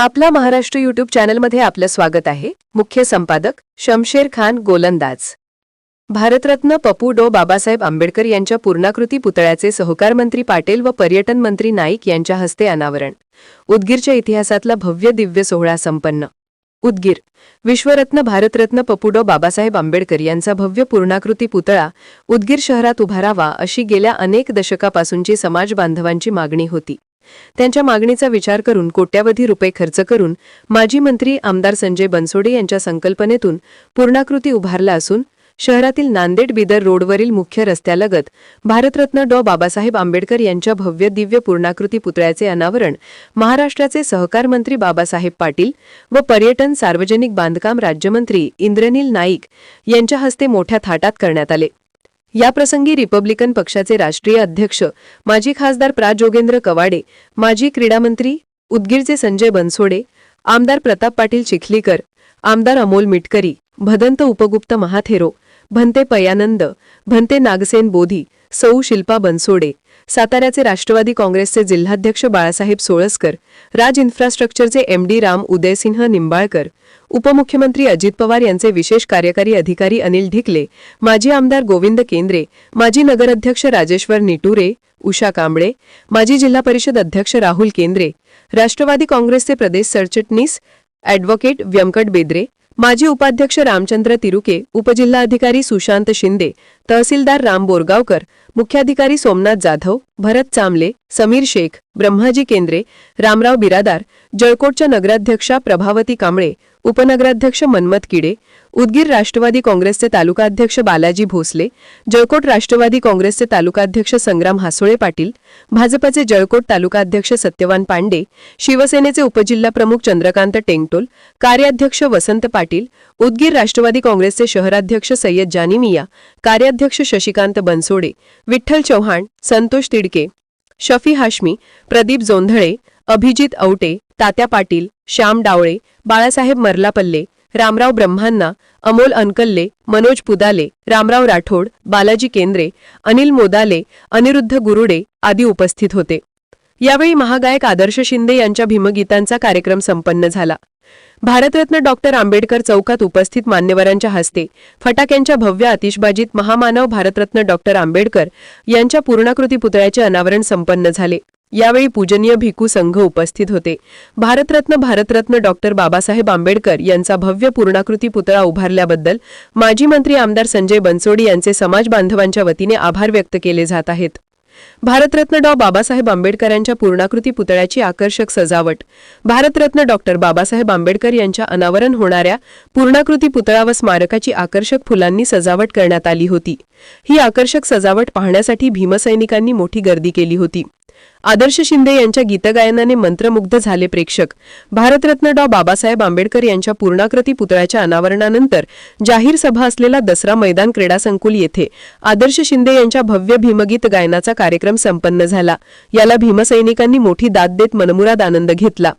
आपला महाराष्ट्र युट्यूब चॅनलमध्ये आपलं स्वागत आहे. मुख्य संपादक शमशेर खान गोलंदाज. भारतरत्न पपू डो बाबासाहेब आंबेडकर यांच्या पूर्णाकृती पुतळ्याचे सहकार मंत्री पाटील व पर्यटन मंत्री नाईक यांच्या हस्ते अनावरण. उदगीरच्या इतिहासातला भव्य दिव्य सोहळा संपन्न. उदगीर विश्वरत्न भारतरत्न पपुडो बाबासाहेब आंबेडकर यांचा भव्य पूर्णाकृती पुतळा उदगीर शहरात उभारावा अशी गेल्या अनेक दशकापासूनची समाज बांधवांची मागणी होती. त्यांच्या मागणीचा विचार करून कोट्यावधी रुपये खर्च करून माजी मंत्री आमदार संजय बनसोडे यांच्या संकल्पनेतून पूर्णाकृती उभारला असून शहरातील नांदेड बिदर रोडवरील मुख्य रस्त्यालगत भारतरत्न डॉ. बाबासाहेब आंबेडकर यांच्या भव्य दिव्य पूर्णाकृती पुतळ्याचे अनावरण महाराष्ट्राचे सहकार मंत्री बाबासाहेब पाटील व पर्यटन सार्वजनिक बांधकाम राज्यमंत्री इंद्रनील नाईक यांच्या हस्ते मोठ्या थाटात करण्यात आले. याप्रसंगी रिपब्लिकन पक्षाचे राष्ट्रीय अध्यक्ष माजी खासदार प्रा. जोगेंद्र कवाडे माजी क्रीडामंत्री उदगीरचे संजय बनसोडे आमदार प्रताप पाटील चिखलीकर आमदार अमोल मिटकरी भदंत उपगुप्त महाथेरो भंते पयानंद भंते नागसेन बोधी सौ शिल्पा बनसोडे साताऱ्याचे राष्ट्रवादी काँग्रेसचे जिल्हाध्यक्ष बाळासाहेब सोळसकर राज इन्फ्रास्ट्रक्चरचे एमडी राम उदयसिंह निंबाळकर उपमुख्यमंत्री अजित पवार यांचे विशेष कार्यकारी अधिकारी अनिल ढिकले माजी आमदार गोविंद केंद्रे माजी नगराध्यक्ष राजेश्वर निटुरे उषा कांबळे माजी जिल्हा परिषद अध्यक्ष राहुल केंद्रे राष्ट्रवादी काँग्रेसचे प्रदेश सरचिटणीस ॲडव्होकेट व्यंकट बेद्रे माजी उपाध्यक्ष रामचंद्र तिरुके उपजिल्हाधिकारी सुशांत शिंदे तहसीलदार राम बोरगावकर मुख्याधिकारी सोमनाथ जाधव भरत चांबले समीर शेख ब्रह्माजी केंद्रे रामराव बिरादार जळकोटच्या नगराध्यक्षा प्रभावती कांबळे उपनगराध्यक्ष मन्मथ किडे उदगीर राष्ट्रवादी काँग्रेसचे तालुकाध्यक्ष बालाजी भोसले जळकोट राष्ट्रवादी काँग्रेसचे तालुकाध्यक्ष संग्राम हासोळे पाटील भाजपचे जळकोट तालुकाध्यक्ष सत्यवान पांडे शिवसेनेचे उपजिल्हाप्रमुख चंद्रकांत टेंगटोल कार्याध्यक्ष वसंत पाटील उदगीर राष्ट्रवादी काँग्रेसचे शहराध्यक्ष सय्यद जानिमिया कार्याध्यक्ष शशिकांत बनसोडे विठ्ठल चव्हाण संतोष तिडके शफी हाशमी प्रदीप जोंधळे अभिजित औटे तात्या पाटील श्याम डावळे बाळासाहेब मर्लापल्ले रामराव ब्रह्मांना अमोल अनकल्ले मनोज पुदाले रामराव राठोड बालाजी केंद्रे अनिल मोदाले अनिरुद्ध गुरुडे आदी उपस्थित होते. यावेळी महागायक आदर्श शिंदे यांच्या भीमगीतांचा कार्यक्रम संपन्न झाला. भारतरत्न डॉक्टर आंबेडकर चौकात उपस्थित मान्यवरांच्या हस्ते फटाक्यांच्या भव्य आतिषबाजीत महामानव भारतरत्न डॉक्टर आंबेडकर यांच्या पूर्णाकृती पुतळ्याचे अनावरण संपन्न झाले. यावेळी पूजनीय भिकू संघ उपस्थित होते. भारतरत्न भारतरत्न डॉक्टर बाबासाहेब आंबेडकर यांचा भव्य पूर्णाकृती पुतळा उभारल्याबद्दल माजी मंत्री आमदार संजय बनसोडी यांचे समाज बांधवांच्या वतीने आभार व्यक्त केले जात आहेत. भारतरत्न डॉ. बाबासाहेब आंबेडकरांच्या पूर्णाकृती पुतळ्याची आकर्षक सजावट. भारतरत्न डॉक्टर बाबासाहेब आंबेडकर यांच्या अनावरण होणाऱ्या पूर्णाकृती पुतळा व स्मारकाची आकर्षक फुलांनी सजावट करण्यात आली होती. ही आकर्षक सजावट पाहण्यासाठी भीमसैनिकांनी मोठी गर्दी केली होती. आदर्श शिंदे यांच्या गीतगायनाने मंत्रमुग्ध झाले प्रेक्षक. भारतरत्न डॉ. बाबासाहेब आंबेडकर यांच्या पूर्णाकृती पुतळ्याच्या अनावरणानंतर जाहीर सभा असलेला दसरा मैदान क्रीडा संकुल येथे आदर्श शिंदे यांच्या भव्य भीमगीत गायनाचा कार्यक्रम संपन्न झाला. याला भीमसैनिकांनी मोठी दाद देत मनमुराद आनंद घेतला.